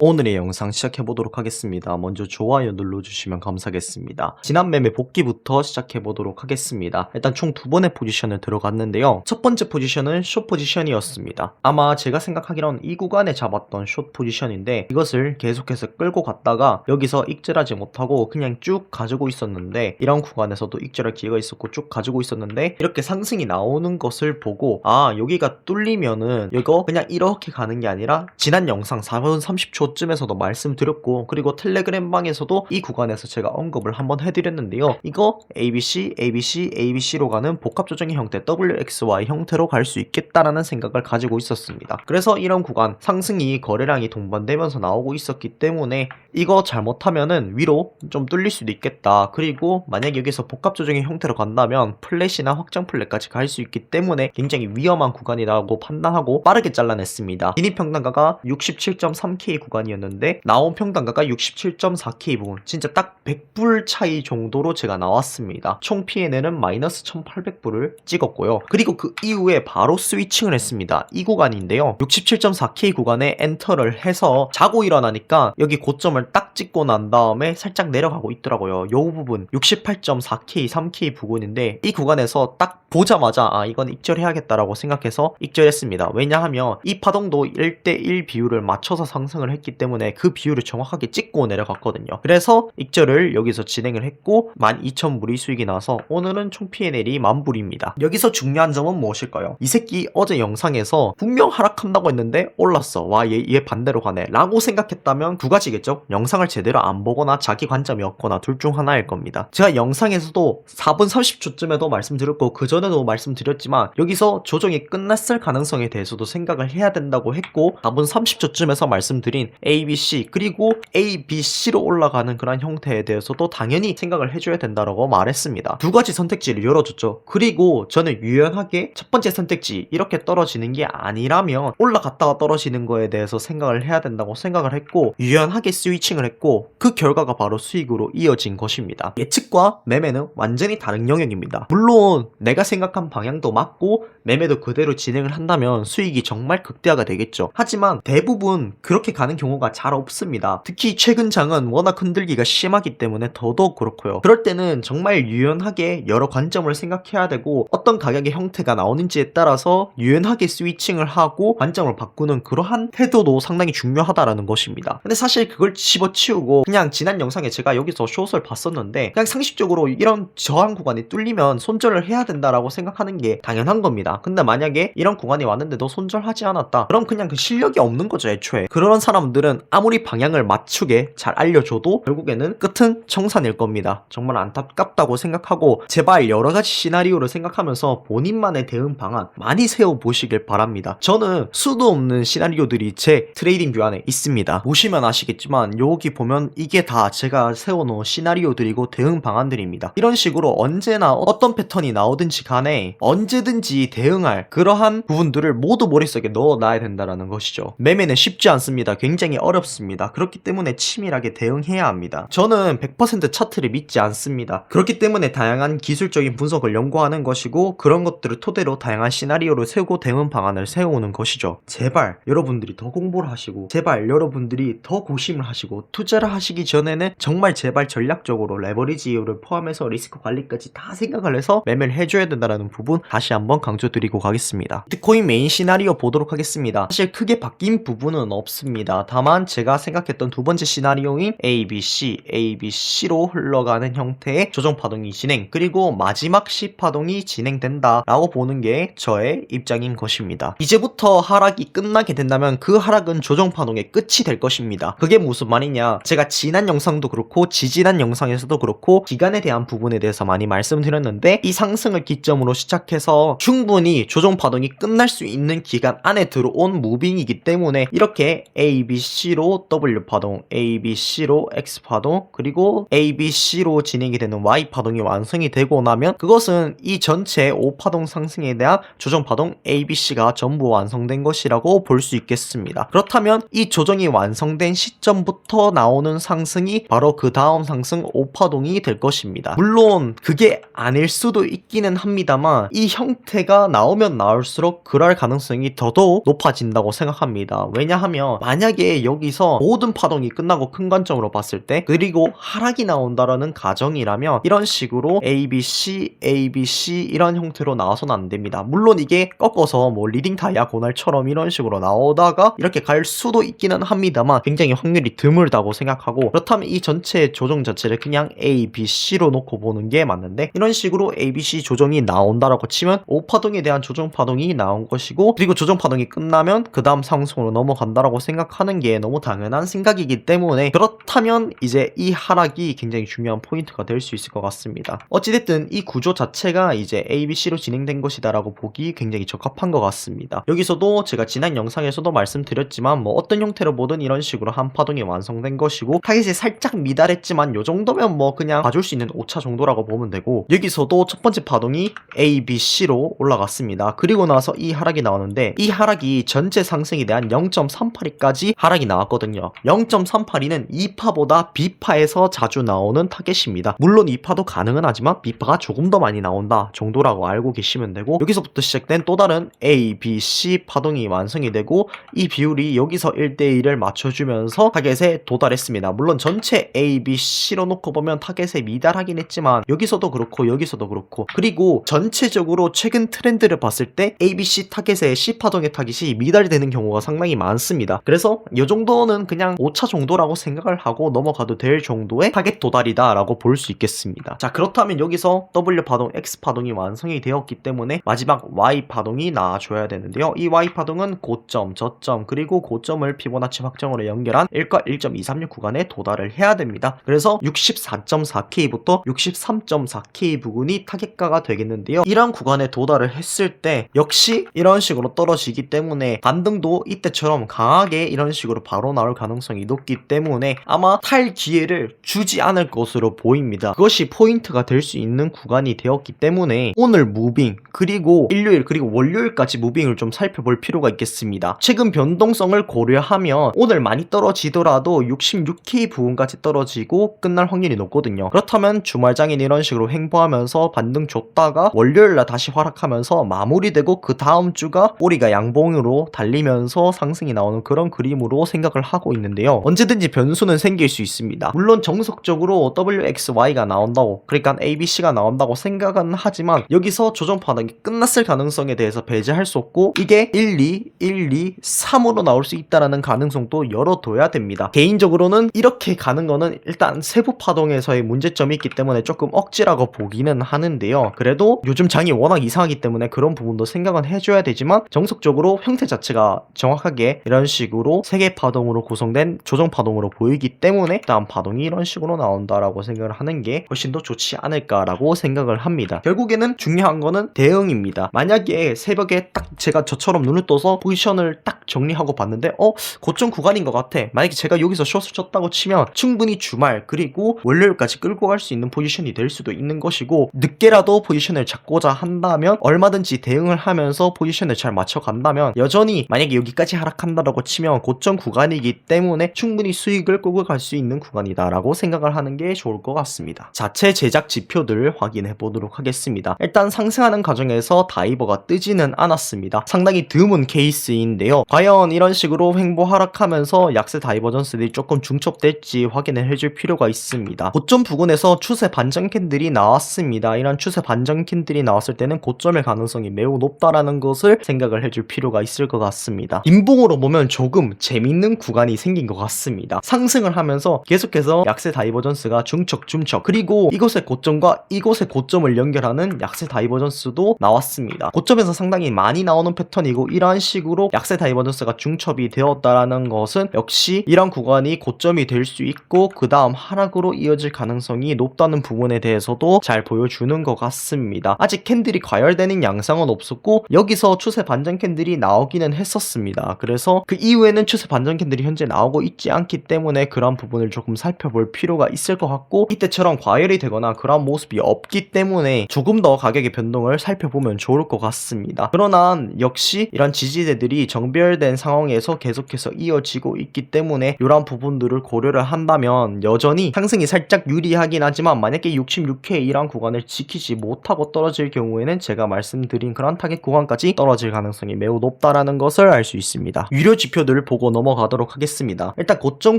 오늘의 영상 시작해보도록 하겠습니다. 먼저 좋아요 눌러주시면 감사하겠습니다. 지난 매매 복귀부터 시작해보도록 하겠습니다. 일단 총 두 번의 포지션을 들어갔는데요. 첫 번째 포지션은 숏 포지션이었습니다. 아마 제가 생각하기론 이 구간에 잡았던 숏 포지션인데 이것을 계속해서 끌고 갔다가 여기서 익절하지 못하고 그냥 쭉 가지고 있었는데 이런 구간에서도 익절할 기회가 있었고 쭉 가지고 있었는데 이렇게 상승이 나오는 것을 보고 아 여기가 뚫리면은 이거 그냥 이렇게 가는 게 아니라 지난 영상 4분 30초 쯤에서도 말씀드렸고 그리고 텔레그램 방에서도 이 구간에서 제가 언급을 한번 해드렸는데요. 이거 ABC, ABC, ABC로 가는 복합 조정의 형태 WXY 형태로 갈 수 있겠다라는 생각을 가지고 있었습니다. 그래서 이런 구간 상승이 거래량이 동반되면서 나오고 있었기 때문에 이거 잘못하면은 위로 좀 뚫릴 수도 있겠다. 그리고 만약 여기서 복합 조정의 형태로 간다면 플랫이나 확장 플랫까지 갈 수 있기 때문에 굉장히 위험한 구간이라고 판단하고 빠르게 잘라냈습니다. 진입 평단가가 67.3K 구간 이었는데 나온 평단가가 67.4K 부분 진짜 딱 100불 차이 정도로 제가 나왔습니다. 총 P&L은 마이너스 1800불을 찍었고요. 그리고 그 이후에 바로 스위칭을 했습니다. 이 구간인데요. 67.4K 구간에 엔터를 해서 자고 일어나니까 여기 고점을 딱 찍고 난 다음에 살짝 내려가고 있더라고요. 요 부분 68.4K 3K 부근인데 이 구간에서 딱 보자마자 아 이건 익절해야겠다라고 생각해서 익절했습니다. 왜냐하면 이 파동도 1대1 비율을 맞춰서 상승을 했기 때문에 그 비율을 정확하게 찍고 내려갔거든요. 그래서 익절을 여기서 진행을 했고 12,000불이 수익이 나서 오늘은 총 P&L이 만불입니다. 여기서 중요한 점은 무엇일까요? 이 새끼 어제 영상에서 분명 하락한다고 했는데 올랐어. 와 얘 얘 반대로 가네. 라고 생각했다면 두 가지겠죠? 영상을 제대로 안 보거나 자기 관점이 없거나 둘 중 하나일 겁니다. 제가 영상에서도 4분 30초쯤에도 말씀드렸고 그 전에도 말씀드렸지만 여기서 조정이 끝났을 가능성에 대해서도 생각을 해야 된다고 했고 4분 30초쯤에서 말씀드린 ABC 그리고 ABC로 올라가는 그런 형태에 대해서도 당연히 생각을 해줘야 된다라고 말했습니다. 두 가지 선택지를 열어줬죠. 그리고 저는 유연하게 첫 번째 선택지 이렇게 떨어지는 게 아니라면 올라갔다가 떨어지는 거에 대해서 생각을 해야 된다고 생각을 했고 유연하게 스위칭을 했고 그 결과가 바로 수익으로 이어진 것입니다. 예측과 매매는 완전히 다른 영역입니다. 물론 내가 생각한 방향도 맞고 매매도 그대로 진행을 한다면 수익이 정말 극대화가 되겠죠. 하지만 대부분 그렇게 가는 경우 가 잘 없습니다. 특히 최근 장은 워낙 흔들기가 심하기 때문에 더더욱 그렇고요. 그럴 때는 정말 유연하게 여러 관점을 생각해야 되고 어떤 가격의 형태가 나오는지에 따라서 유연하게 스위칭을 하고 관점을 바꾸는 그러한 태도도 상당히 중요하다라는 것입니다. 근데 사실 그걸 집어치우고 그냥 지난 영상에 제가 여기서 숏을 봤었는데 그냥 상식적으로 이런 저항 구간이 뚫리면 손절을 해야 된다라고 생각하는 게 당연한 겁니다. 근데 만약에 이런 구간이 왔는데도 손절하지 않았다. 그럼 그냥 그 실력이 없는 거죠 애초에. 그런 사람 들은 아무리 방향을 맞추게 잘 알려줘도 결국에는 끝은 청산일 겁니다. 정말 안타깝다고 생각하고 제발 여러 가지 시나리오를 생각하면서 본인만의 대응 방안 많이 세워 보시길 바랍니다. 저는 수도 없는 시나리오들이 제 트레이딩 뷰 안에 있습니다. 보시면 아시겠지만 여기 보면 이게 다 제가 세워놓은 시나리오들이고 대응 방안들입니다. 이런 식으로 언제나 어떤 패턴이 나오든지 간에 언제든지 대응할 그러한 부분들을 모두 머릿속에 넣어놔야 된다는 것이죠. 매매는 쉽지 않습니다. 굉장히 어렵습니다. 그렇기 때문에 치밀하게 대응해야 합니다. 저는 100% 차트를 믿지 않습니다. 그렇기 때문에 다양한 기술적인 분석을 연구하는 것이고 그런 것들을 토대로 다양한 시나리오를 세우고 대응 방안을 세우는 것이죠. 제발 여러분들이 더 공부를 하시고 제발 여러분들이 더 고심을 하시고 투자를 하시기 전에는 정말 제발 전략적으로 레버리지를 포함해서 리스크 관리까지 다 생각을 해서 매매를 해줘야 된다는 부분 다시 한번 강조드리고 가겠습니다. 비트코인 메인 시나리오 보도록 하겠습니다. 사실 크게 바뀐 부분은 없습니다 다만 제가 생각했던 두 번째 시나리오인 ABC, ABC로 흘러가는 형태의 조정 파동이 진행 그리고 마지막 C 파동이 진행된다 라고 보는 게 저의 입장인 것입니다. 이제부터 하락이 끝나게 된다면 그 하락은 조정 파동의 끝이 될 것입니다. 그게 무슨 말이냐? 제가 지난 영상도 그렇고 지지난 영상에서도 그렇고 기간에 대한 부분에 대해서 많이 말씀드렸는데 이 상승을 기점으로 시작해서 충분히 조정 파동이 끝날 수 있는 기간 안에 들어온 무빙이기 때문에 이렇게 A, B, C로 W 파동, A, B, C로 X 파동, 그리고 A, B, C로 진행이 되는 Y 파동이 완성이 되고 나면 그것은 이 전체 5파동 상승에 대한 조정 파동 A, B, C가 전부 완성된 것이라고 볼 수 있겠습니다. 그렇다면 이 조정이 완성된 시점부터 나오는 상승이 바로 그 다음 상승 5파동이 될 것입니다. 물론 그게 아닐 수도 있기는 합니다만 이 형태가 나오면 나올수록 그럴 가능성이 더더욱 높아진다고 생각합니다. 왜냐하면 만약에 여기서 모든 파동이 끝나고 큰 관점으로 봤을 때 그리고 하락이 나온다라는 가정이라면 이런 식으로 A, B, C, A, B, C 이런 형태로 나와서는 안 됩니다. 물론 이게 꺾어서 뭐 리딩 다이아 고날처럼 이런 식으로 나오다가 이렇게 갈 수도 있기는 합니다만 굉장히 확률이 드물다고 생각하고 그렇다면 이 전체 조정 자체를 그냥 A, B, C로 놓고 보는 게 맞는데 이런 식으로 A, B, C 조정이 나온다라고 치면 5파동에 대한 조정 파동이 나온 것이고 그리고 조정 파동이 끝나면 그 다음 상승으로 넘어간다라고 생각하는 게 너무 당연한 생각이기 때문에 그렇다면 이제 이 하락이 굉장히 중요한 포인트가 될 수 있을 것 같습니다. 어찌됐든 이 구조 자체가 이제 A, B, C로 진행된 것이다라고 보기 굉장히 적합한 것 같습니다. 여기서도 제가 지난 영상에서도 말씀드렸지만 뭐 어떤 형태로 보든 이런 식으로 한 파동이 완성된 것이고 타겟이 살짝 미달했지만 요 정도면 뭐 그냥 봐줄 수 있는 오차 정도라고 보면 되고 여기서도 첫 번째 파동이 A, B, C로 올라갔습니다. 그리고 나서 이 하락이 나오는데 이 하락이 전체 상승에 대한 0.382까지 하 락이 나왔거든요. 0.382는 2파보다 B파에서 자주 나오는 타겟입니다. 물론 2파도 가능은 하지만 B파가 조금 더 많이 나온다 정도라고 알고 계시면 되고 여기서부터 시작된 또 다른 A, B, C 파동이 완성이 되고 이 비율이 여기서 1대1을 맞춰주면서 타겟에 도달했습니다. 물론 전체 A, B, C로 놓고 보면 타겟에 미달하긴 했지만 여기서도 그렇고 여기서도 그렇고 그리고 전체적으로 최근 트렌드를 봤을 때 A, B, C 타겟에 C 파동의 타겟이 미달되는 경우가 상당히 많습니다. 그래서 이 정도는 그냥 5차 정도라고 생각을 하고 넘어가도 될 정도의 타겟 도달이다라고 볼 수 있겠습니다. 자 그렇다면 여기서 W 파동, X 파동이 완성이 되었기 때문에 마지막 Y 파동이 나와줘야 되는데요. 이 Y 파동은 고점, 저점 그리고 고점을 피보나치 확정으로 연결한 1과 1.236 구간에 도달을 해야 됩니다. 그래서 64.4K부터 63.4K 부근이 타겟가가 되겠는데요. 이런 구간에 도달을 했을 때 역시 이런 식으로 떨어지기 때문에 반등도 이때처럼 강하게 이런 식으로 바로 나올 가능성이 높기 때문에 아마 탈 기회를 주지 않을 것으로 보입니다. 그것이 포인트가 될 수 있는 구간이 되었기 때문에 오늘 무빙 그리고 일요일 그리고 월요일까지 무빙을 좀 살펴볼 필요가 있겠습니다. 최근 변동성을 고려하면 오늘 많이 떨어지더라도 66K 부분까지 떨어지고 끝날 확률이 높거든요. 그렇다면 주말장인 이런 식으로 횡보하면서 반등 줬다가 월요일날 다시 하락하면서 마무리되고 그 다음 주가 꼬리가 양봉으로 달리면서 상승이 나오는 그런 그림으로 생각을 하고 있는데요. 언제든지 변수는 생길 수 있습니다. 물론 정석적으로 WXY가 나온다고 그러니까 ABC가 나온다고 생각은 하지만 여기서 조정 파동이 끝났을 가능성에 대해서 배제할 수 없고 이게 1, 2, 1, 2, 3으로 나올 수 있다라는 가능성도 열어둬야 됩니다. 개인적으로는 이렇게 가는 거는 일단 세부 파동에서의 문제점이 있기 때문에 조금 억지라고 보기는 하는데요. 그래도 요즘 장이 워낙 이상하기 때문에 그런 부분도 생각은 해줘야 되지만 정석적으로 형태 자체가 정확하게 이런 식으로 세개 파동으로 구성된 조정 파동으로 보이기 때문에 다음 파동이 이런 식으로 나온다라고 생각을 하는 게 훨씬 더 좋지 않을까라고 생각을 합니다. 결국에는 중요한 거는 대응입니다. 만약에 새벽에 딱 제가 저처럼 눈을 떠서 포지션을 딱 정리하고 봤는데 어 고점 구간인 것 같아. 만약에 제가 여기서 숏을 쳤다고 치면 충분히 주말 그리고 월요일까지 끌고 갈 수 있는 포지션이 될 수도 있는 것이고 늦게라도 포지션을 잡고자 한다면 얼마든지 대응을 하면서 포지션을 잘 맞춰 간다면 여전히 만약에 여기까지 하락한다라고 치면 고점 구간이기 때문에 충분히 수익을 끌고 갈 수 있는 구간이다라고 생각을 하는 게 좋을 것 같습니다. 자체 제작 지표들을 확인해 보도록 하겠습니다. 일단 상승하는 과정에서 다이버가 뜨지는 않았습니다. 상당히 드문 케이스인데요. 과연 이런 식으로 횡보 하락하면서 약세 다이버전스들이 조금 중첩될지 확인을 해줄 필요가 있습니다. 고점 부근에서 추세 반전 캔들이 나왔습니다. 이런 추세 반전 캔들이 나왔을 때는 고점의 가능성이 매우 높다라는 것을 생각을 해줄 필요가 있을 것 같습니다. 인봉으로 보면 조금 재밌는 구간이 생긴 것 같습니다. 상승을 하면서 계속해서 약세 다이버전스가 중척 중척 그리고 이곳의 고점과 이곳의 고점을 연결하는 약세 다이버전스도 나왔습니다. 고점에서 상당히 많이 나오는 패턴이고 이러한 식으로 약세 다이버전스가 중첩이 되었다라는 것은 역시 이런 구간이 고점이 될 수 있고 그 다음 하락으로 이어질 가능성이 높다는 부분에 대해서도 잘 보여주는 것 같습니다. 아직 캔들이 과열되는 양상은 없었고 여기서 추세 반전 캔들이 나오기는 했었습니다. 그래서 그 이후에는 추세 반전 캔들이 현재 나오고 있지 않기 때문에 그런 부분을 조금 살펴볼 필요가 있을 것 같고 이때처럼 과열이 되거나 그런 모습이 없기 때문에 조금 더 가격의 변동을 살펴보면 좋을 것 같습니다. 그러나 역시 이런 지지대들이 정별된 상황에서 계속해서 이어지고 있기 때문에 이런 부분들을 고려를 한다면 여전히 상승이 살짝 유리하긴 하지만 만약에 66회 이런 구간을 지키지 못하고 떨어질 경우에는 제가 말씀드린 그런 타겟 구간까지 떨어질 가능성이 매우 높다라는 것을 알 수 있습니다. 유료 지표들을 보고 넘어가도록 하겠습니다. 일단 고점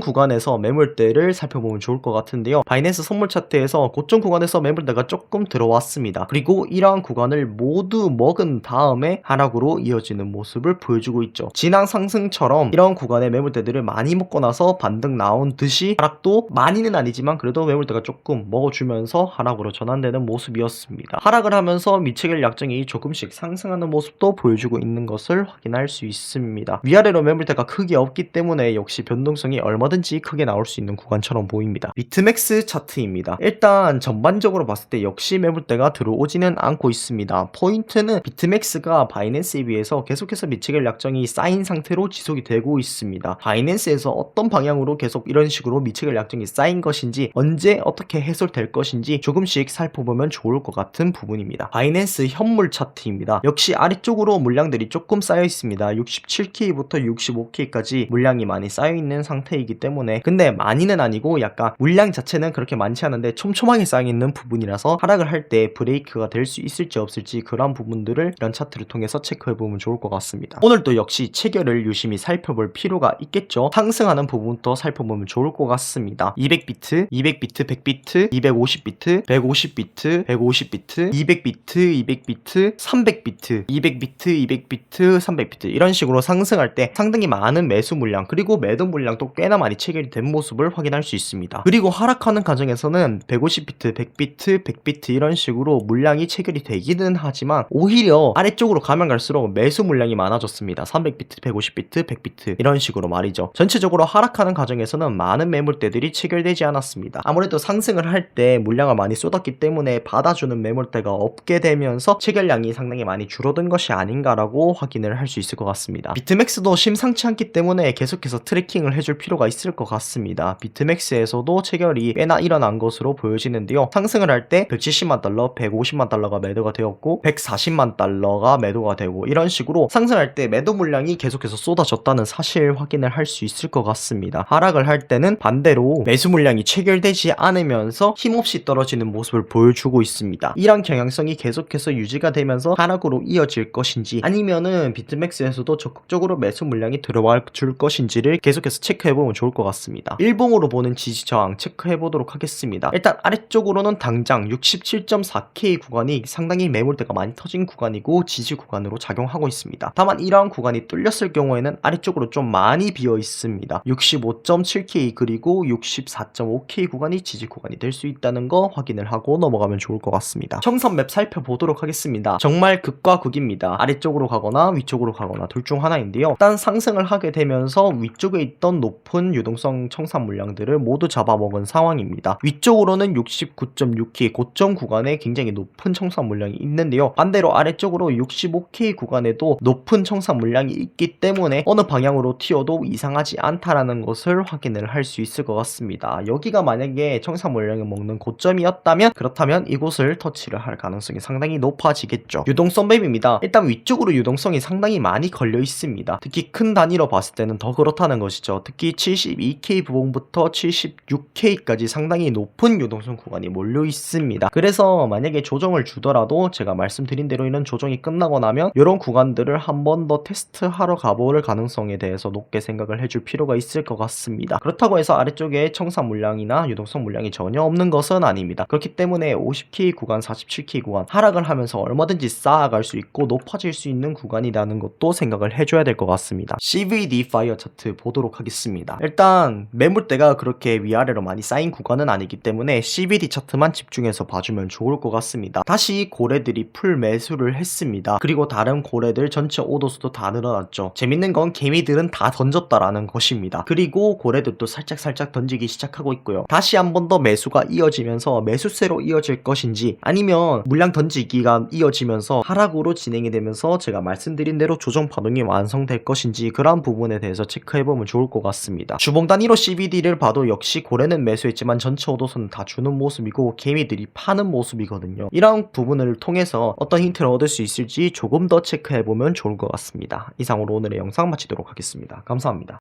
구간에서 매물대를 살펴보면 좋을 것 같은데요. 바이낸스 선물 차트에서 고점 구간에서 매물대가 조금 들어왔습니다. 그리고 이러한 구간을 모두 먹은 다음에 하락으로 이어지는 모습을 보여주고 있죠. 진앙 상승처럼 이런 구간의 매물대들을 많이 먹고 나서 반등 나온 듯이 하락도 많이는 아니지만 그래도 매물대가 조금 먹어주면서 하락으로 전환되는 모습이었습니다. 하락을 하면서 미체결 약정이 조금씩 상승하는 모습도 보여주고 있는 것을 확인할 수 있습니다. 위아래로 매물대가 크게 없기 때문에 역시 변동성이 얼마든지 크게 나올 수 있는 구간처럼 보입니다. 비트맥스 차트입니다. 일단 전반적으로 봤을 때 역시 매물대가 들어오지는 않고 있습니다. 포인트는 비트맥스가 바이낸스에 비해서 계속해서 미체결 약정이 쌓인 상태로 지속이 되고 있습니다. 바이낸스에서 어떤 방향으로 계속 이런 식으로 미체결 약정이 쌓인 것인지 언제 어떻게 해소될 것인지 조금씩 살펴보면 좋을 것 같은 부분입니다. 바이낸스 현물 차트입니다. 역시 아래쪽으로 물량들이 조금 쌓여 있습니다. 67K부터 65K까지 물량이 많이 쌓여 있는 상태이기 때문에 근데 많이는 아니고 약간 물량 자체는 그렇게 많지 않은데 촘촘하게 쌓여 있는 부분이라서 하락을 할 때 브레이크가 될 수 있을지 없을지 그런 부분들을 이런 차트를 통해서 체크해 보면 좋을 것 같습니다. 오늘도 역시 체결을 유심히 살펴볼 필요가 있겠죠. 상승하는 부분부터 살펴보면 좋을 것 같습니다. 200비트, 200비트, 100비트, 250비트, 150비트, 150비트, 200비트, 200비트, 300비트, 200비트, 200비트, 300비트 이런 식으로 상승할 때 상당히 많은 매수 물량 그리고 매도 물량도 꽤나 많이 체결이 된 모습을 확인할 수 있습니다. 그리고 하락하는 과정에서는 150비트, 100비트, 100비트 이런 식으로 물량이 체결이 되기는 하지만 오히려 아래쪽으로 가면 갈수록 매수 물량이 많아졌습니다. 300비트, 150비트, 100비트 이런 식으로 말이죠. 전체적으로 하락하는 과정에서는 많은 매물대들이 체결되지 않았습니다. 아무래도 상승을 할 때 물량을 많이 쏟았기 때문에 받아주는 매물대가 없게 되면서 체결량이 상당히 많이 줄어든 것이 아닌가라고 확인을 할 수 있을 것 같습니다. 비트맥스도 심상치 않기 때문에 계속해서 트래킹을 해줄 필요가 있을 것 같습니다. 비트맥스에서도 체결이 꽤나 일어난 것으로 보여지는데요. 상승을 할 때 170만 달러, 150만 달러가 매도가 되었고 140만 달러가 매도가 되고 이런 식으로 상승할 때 매도 물량이 계속해서 쏟아졌다는 사실 확인을 할 수 있을 것 같습니다. 하락을 할 때는 반대로 매수 물량이 체결되지 않으면서 힘없이 떨어지는 모습을 보여주고 있습니다. 이런 경향성이 계속해서 유지가 되면서 하락으로 이어질 것인지 아니면은 비트맥스에서도 적극적으로 매수 물량이 들어와 줄 것인지를 계속해서 체크해보면 좋을 것 같습니다. 일봉으로 보는 지지 저항 체크해보도록 하겠습니다. 일단 아래쪽으로는 당장 67.4K 구간이 상당히 매물대가 많이 터진 구간이고 지지 구간으로 작용하고 있습니다. 다만 이러한 구간이 뚫렸을 경우에는 아래쪽으로 좀 많이 비어 있습니다. 65.7K 그리고 64.5K 구간이 지지 구간이 될 수 있다는 거 확인을 하고 넘어가면 좋을 것 같습니다. 청산맵 살펴보도록 하겠습니다. 정말 극과 극입니다. 아래쪽으로 가거나 위쪽으로 가거나 둘 중 하나인데요. 일단 상승을 하게 되면 서 위쪽에 있던 높은 유동성 청산 물량들을 모두 잡아먹은 상황입니다. 위쪽으로는 69.6K 고점 구간에 굉장히 높은 청산 물량이 있는데요. 반대로 아래쪽으로 65K 구간에도 높은 청산 물량이 있기 때문에 어느 방향으로 튀어도 이상하지 않다라는 것을 확인을 할 수 있을 것 같습니다. 여기가 만약에 청산 물량을 먹는 고점이었다면 그렇다면 이곳을 터치를 할 가능성이 상당히 높아지겠죠. 유동성 맵입니다. 일단 위쪽으로 유동성이 상당히 많이 걸려 있습니다. 특히 큰 단위로 봤을 때는 더 그렇다는 것이죠. 특히 72K 부분부터 76K까지 상당히 높은 유동성 구간이 몰려 있습니다. 그래서 만약에 조정을 주더라도 제가 말씀드린 대로 이런 조정이 끝나고 나면 이런 구간들을 한 번 더 테스트하러 가볼 가능성에 대해서 높게 생각을 해줄 필요가 있을 것 같습니다. 그렇다고 해서 아래쪽에 청산 물량이나 유동성 물량이 전혀 없는 것은 아닙니다. 그렇기 때문에 50K 구간, 47K 구간 하락을 하면서 얼마든지 쌓아갈 수 있고 높아질 수 있는 구간이라는 것도 생각을 해줘야 될 것 같습니다. CVD 파이어 차트 보도록 하겠습니다. 일단 매물대가 그렇게 위아래로 많이 쌓인 구간은 아니기 때문에 CVD 차트만 집중해서 봐주면 좋을 것 같습니다. 다시 고래들이 풀 매수를 했습니다. 그리고 다른 고래들 전체 오도수도 다 늘어났죠. 재밌는 건 개미들은 다 던졌다라는 것입니다. 그리고 고래들도 살짝살짝 던지기 시작하고 있고요. 다시 한 번 더 매수가 이어지면서 매수세로 이어질 것인지 아니면 물량 던지기가 이어지면서 하락으로 진행이 되면서 제가 말씀드린 대로 조정 파동이 완성될 것인지 그러한 부분에 대해서 체크해보면 좋을 것 같습니다. 주봉 단위로 CBD를 봐도 역시 고래는 매수했지만 전체 오도수는 다 주는 모습이고 개미들이 파는 모습이거든요. 이런 부분을 통해서 어떤 힌트를 얻을 수 있을지 조금 더 체크해보면 좋을 것 같습니다. 이상으로 오늘의 영상 마치도록 하겠습니다. 감사합니다.